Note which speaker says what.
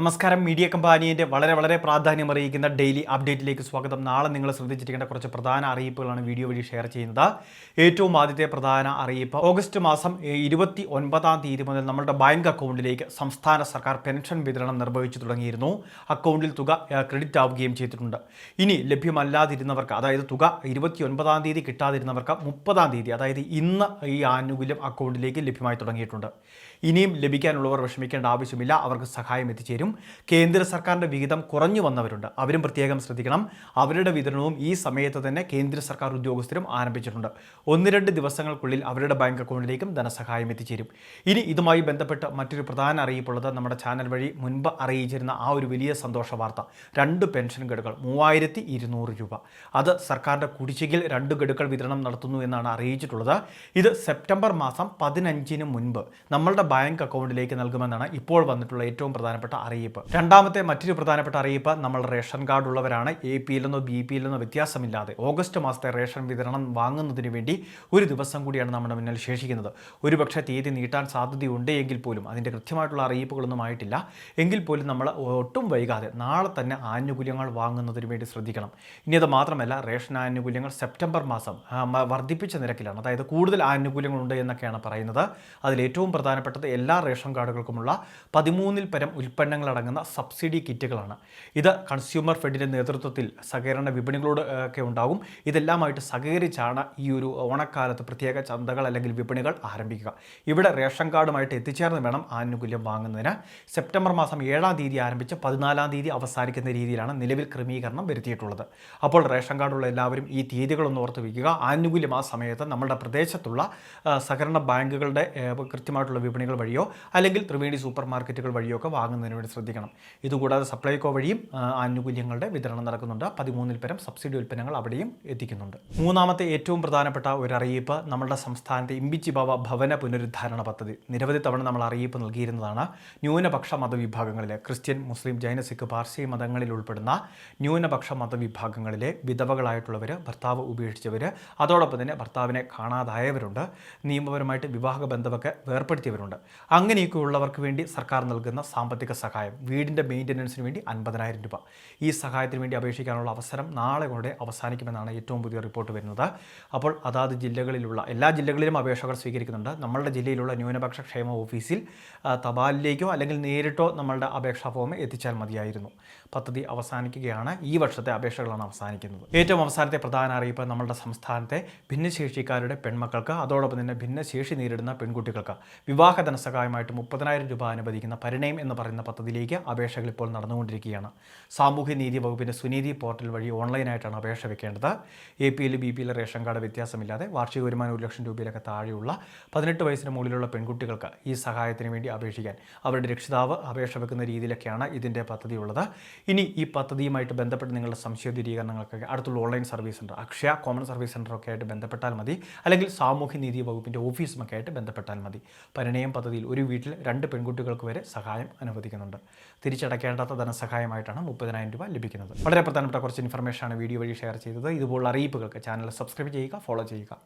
Speaker 1: നമസ്കാരം. മീഡിയ കമ്പാനിയുടെ വളരെ വളരെ പ്രാധാന്യം അറിയിക്കുന്ന ഡെയിലി അപ്ഡേറ്റിലേക്ക് സ്വാഗതം. നാളെ നിങ്ങൾ ശ്രദ്ധിച്ചിരിക്കേണ്ട കുറച്ച് പ്രധാന അറിയിപ്പുകളാണ് വീഡിയോ വഴി ഷെയർ ചെയ്യുന്നത്. ഏറ്റവും ആദ്യത്തെ പ്രധാന അറിയിപ്പ് ഓഗസ്റ്റ് മാസം ഇരുപത്തി ഒൻപതാം തീയതി മുതൽ നമ്മുടെ ബാങ്ക് അക്കൗണ്ടിലേക്ക് സംസ്ഥാന സർക്കാർ പെൻഷൻ വിതരണം നിർവഹിച്ചു തുടങ്ങിയിരുന്നു. അക്കൗണ്ടിൽ തുക ക്രെഡിറ്റ് ആവുകയും ചെയ്തിട്ടുണ്ട്. ഇനി ലഭ്യമല്ലാതിരുന്നവർക്ക് അതായത് തുക ഇരുപത്തി ഒൻപതാം തീയതി കിട്ടാതിരുന്നവർക്ക് മുപ്പതാം തീയതി അതായത് ഇന്ന് ഈ ആനുകൂല്യം അക്കൗണ്ടിലേക്ക് ലഭ്യമായി തുടങ്ങിയിട്ടുണ്ട്. ഇനിയും ലഭിക്കാനുള്ളവർ വിഷമിക്കേണ്ട ആവശ്യമില്ല. അവർക്ക് സഹായം എത്തിച്ചേരും. കേന്ദ്ര സർക്കാരിന്റെ വിഹിതം കുറഞ്ഞു വന്നവരുണ്ട്. അവരും പ്രത്യേകം ശ്രദ്ധിക്കണം. അവരുടെ വിതരണവും ഈ സമയത്ത് തന്നെ കേന്ദ്ര സർക്കാർ ഉദ്യോഗസ്ഥരും ആരംഭിച്ചിട്ടുണ്ട്. ഒന്ന് രണ്ട് ദിവസങ്ങൾക്കുള്ളിൽ അവരുടെ ബാങ്ക് അക്കൗണ്ടിലേക്കും ധനസഹായം എത്തിച്ചേരും. ഇനി ഇതുമായി ബന്ധപ്പെട്ട് മറ്റൊരു പ്രധാന അറിയിപ്പുള്ളത് നമ്മുടെ ചാനൽ വഴി മുൻപ് അറിയിച്ചിരുന്ന ആ ഒരു വലിയ സന്തോഷ വാർത്ത. രണ്ട് പെൻഷൻ ഗഡുകൾ മൂവായിരത്തി ഇരുന്നൂറ് രൂപ. അത് സർക്കാരിന്റെ കുടിശ്ശികയിൽ രണ്ട് ഗഡുക്കൾ വിതരണം നടത്തുന്നു എന്നാണ് അറിയിച്ചിട്ടുള്ളത്. ഇത് സെപ്റ്റംബർ മാസം പതിനഞ്ചിന് മുൻപ് നമ്മളുടെ ബാങ്ക് അക്കൗണ്ടിലേക്ക് നൽകുമെന്നാണ് ഇപ്പോൾ വന്നിട്ടുള്ള ഏറ്റവും പ്രധാനപ്പെട്ട അറിയിപ്പ്. രണ്ടാമത്തെ മറ്റൊരു പ്രധാനപ്പെട്ട അറിയിപ്പ് നമ്മൾ റേഷൻ കാർഡ് ഉള്ളവരാണ്. എ പി എല്ലെന്നോ ബി പി എല്ലെന്നോ വ്യത്യാസമില്ലാതെ ഓഗസ്റ്റ് മാസത്തെ റേഷൻ വിതരണം വാങ്ങുന്നതിന് വേണ്ടി ഒരു ദിവസം കൂടിയാണ് നമ്മുടെ മുന്നിൽ ശേഷിക്കുന്നത്. ഒരുപക്ഷെ തീയതി നീട്ടാൻ സാധ്യതയുണ്ട് എങ്കിൽ പോലും അതിന്റെ കൃത്യമായിട്ടുള്ള അറിയിപ്പുകളൊന്നും ആയിട്ടില്ല. എങ്കിൽ പോലും നമ്മൾ ഒട്ടും വൈകാതെ നാളെ തന്നെ ആനുകൂല്യങ്ങൾ വാങ്ങുന്നതിന് വേണ്ടി ശ്രദ്ധിക്കണം. ഇനി അത് മാത്രമല്ല റേഷൻ ആനുകൂല്യങ്ങൾ സെപ്റ്റംബർ മാസം വർദ്ധിപ്പിച്ച നിരക്കിലാണ്. അതായത് കൂടുതൽ ആനുകൂല്യങ്ങളുണ്ട് എന്നൊക്കെയാണ് പറയുന്നത്. അതിൽ ഏറ്റവും പ്രധാനപ്പെട്ടത് എല്ലാ റേഷൻ കാർഡുകൾക്കുമുള്ള പതിമൂന്നിൽ പരം ഉൽപ്പന്നങ്ങളടങ്ങുന്ന സബ്സിഡി കിറ്റുകളാണ്. ഇത് കൺസ്യൂമർ ഫെഡിന്റെ നേതൃത്വത്തിൽ സഹകരണ വിപണികളോട് ഒക്കെ ഉണ്ടാകും. ഇതെല്ലാമായിട്ട് സഹകരിച്ചാണ് ഈ ഒരു ഓണക്കാലത്ത് പ്രത്യേക ചന്തകൾ അല്ലെങ്കിൽ വിപണികൾ ആരംഭിക്കുക. ഇവിടെ റേഷൻ കാർഡുമായിട്ട് എത്തിച്ചേർന്ന് വേണം ആനുകൂല്യം വാങ്ങുന്നതിന്. സെപ്റ്റംബർ മാസം ഏഴാം തീയതി ആരംഭിച്ച് പതിനാലാം തീയതി അവസാനിക്കുന്ന രീതിയിലാണ് നിലവിൽ ക്രമീകരണം വരുത്തിയിട്ടുള്ളത്. അപ്പോൾ റേഷൻ കാർഡുള്ള എല്ലാവരും ഈ തീയതികളൊന്ന് ഓർത്ത് വയ്ക്കുക. ആനുകൂല്യം ആ സമയത്ത് നമ്മുടെ പ്രദേശത്തുള്ള സഹകരണ ബാങ്കുകളുടെ കൃത്യമായിട്ടുള്ള വിപണികൾ വഴിയോ അല്ലെങ്കിൽ ത്രിവേണി സൂപ്പർ മാർക്കറ്റുകൾ വഴിയോ ഒക്കെ വാങ്ങുന്നതിന് വേണ്ടി ശ്രദ്ധിക്കണം. ഇതുകൂടാതെ സപ്ലൈകോ വഴിയും ആനുകൂല്യങ്ങളുടെ വിതരണം നടക്കുന്നുണ്ട്. പതിമൂന്നിൽ പരം സബ്സിഡി ഉൽപ്പന്നങ്ങൾ അവിടെയും എത്തിക്കുന്നുണ്ട്. മൂന്നാമത്തെ ഏറ്റവും പ്രധാനപ്പെട്ട ഒരു അറിയിപ്പ് നമ്മുടെ സംസ്ഥാനത്തെ ഇമ്പിച്ചി ഭവ ഭവന പുനരുദ്ധാരണ പദ്ധതി. നിരവധി തവണ നമ്മൾ അറിയിപ്പ് നൽകിയിരുന്നതാണ് ന്യൂനപക്ഷ മതവിഭാഗങ്ങളിലെ ക്രിസ്ത്യൻ മുസ്ലിം ജൈന സിഖ് പാർസി മതങ്ങളിൽ ഉൾപ്പെടുന്ന ന്യൂനപക്ഷ മതവിഭാഗങ്ങളിലെ വിധവകളായിട്ടുള്ളവർ ഭർത്താവ് ഉപേക്ഷിച്ചവർ അതോടൊപ്പം തന്നെ ഭർത്താവിനെ കാണാതായവരുണ്ട്. നിയമപരമായിട്ട് വിവാഹ ബന്ധമൊക്കെ വേർപ്പെടുത്തിയവരുണ്ട്. അങ്ങനെയൊക്കെ ഉള്ളവർക്ക് വേണ്ടി സർക്കാർ നൽകുന്ന സാമ്പത്തിക സഹായം വീടിന്റെ മെയിന്റനൻസിന് വേണ്ടി അൻപതിനായിരം രൂപ. ഈ സഹായത്തിന് വേണ്ടി അപേക്ഷിക്കാനുള്ള അവസരം നാളെ കൂടെ അവസാനിക്കുമെന്നാണ് ഏറ്റവും പുതിയ റിപ്പോർട്ട് വരുന്നത്. അപ്പോൾ അതാത് ജില്ലകളിലുള്ള എല്ലാ ജില്ലകളിലും അപേക്ഷകൾ സ്വീകരിക്കുന്നുണ്ട്. നമ്മളുടെ ജില്ലയിലുള്ള ന്യൂനപക്ഷ ക്ഷേമ ഓഫീസിൽ തപാലിലേക്കോ അല്ലെങ്കിൽ നേരിട്ടോ നമ്മളുടെ അപേക്ഷാ ഫോം എത്തിച്ചാൽ മതിയായിരുന്നു. പദ്ധതി അവസാനിക്കുകയാണ്. ഈ വർഷത്തെ അപേക്ഷകളാണ് അവസാനിക്കുന്നത്. ഏറ്റവും അവസാനത്തെ പ്രധാന അറിയിപ്പ് നമ്മളുടെ സംസ്ഥാനത്തെ ഭിന്നശേഷിക്കാരുടെ പെൺമക്കൾക്ക് അതോടൊപ്പം തന്നെ ഭിന്നശേഷി നേരിടുന്ന പെൺകുട്ടികൾക്ക്. വിവാഹ ധനസഹായമായിട്ട് മുപ്പതിനായിരം രൂപ അനുവദിക്കുന്ന പരിണയം എന്ന് പറയുന്ന പദ്ധതിയിലേക്ക് അപേക്ഷകൾ ഇപ്പോൾ നടന്നുകൊണ്ടിരിക്കുകയാണ്. സാമൂഹ്യ നീതി വകുപ്പിന്റെ സുനീതി പോർട്ടൽ വഴി ഓൺലൈനായിട്ടാണ് അപേക്ഷ വെക്കേണ്ടത്. എ പി എല്ലിൽ ബി പി എല്ലിൽ റേഷൻ കാർഡ് വ്യത്യാസമില്ലാതെ വാർഷിക വരുമാനം ഒരു ലക്ഷം രൂപയിലൊക്കെ താഴെയുള്ള പതിനെട്ട് വയസ്സിന് മുകളിലുള്ള പെൺകുട്ടികൾക്ക് ഈ സഹായത്തിന് വേണ്ടി അപേക്ഷിക്കാൻ അവരുടെ രക്ഷിതാവ് അപേക്ഷ വെക്കുന്ന രീതിയിലൊക്കെയാണ് ഇതിന്റെ പദ്ധതി ഉള്ളത് ഇനി ഈ പദ്ധതിയുമായിട്ട് ബന്ധപ്പെട്ട് നിങ്ങളുടെ സംശയ ദൂരീകരണങ്ങൾക്കൊക്കെ അടുത്തുള്ള online service centre Akshaya common service സെന്ററൊക്കെ ആയിട്ട് ബന്ധപ്പെട്ടാൽ മതി. അല്ലെങ്കിൽ സാമൂഹ്യ നീതി വകുപ്പിന്റെ ഓഫീസുമൊക്കെ ആയിട്ട് ബന്ധപ്പെട്ടാൽ മതി. പരിണയം പദ്ധതിയിൽ ഒരു വീട്ടിൽ രണ്ട് പെൺകുട്ടികൾക്ക് വരെ സഹായം അനുവദിക്കുന്നുണ്ട്. തിരിച്ചടയ്ക്കേണ്ടാത്ത ധനസഹായമായിട്ടാണ് മുപ്പതിനായിരം രൂപ ലഭിക്കുന്നത്. വളരെ പ്രധാനപ്പെട്ട കുറച്ച് ഇൻഫർമേഷനാണ് വീഡിയോ വഴി ഷെയർ ചെയ്തത്. ഇതുപോലുള്ള അറിയിപ്പുകൾക്ക് ചാനൽ സബ്സ്ക്രൈബ് ചെയ്യുക ഫോളോ ചെയ്യുക.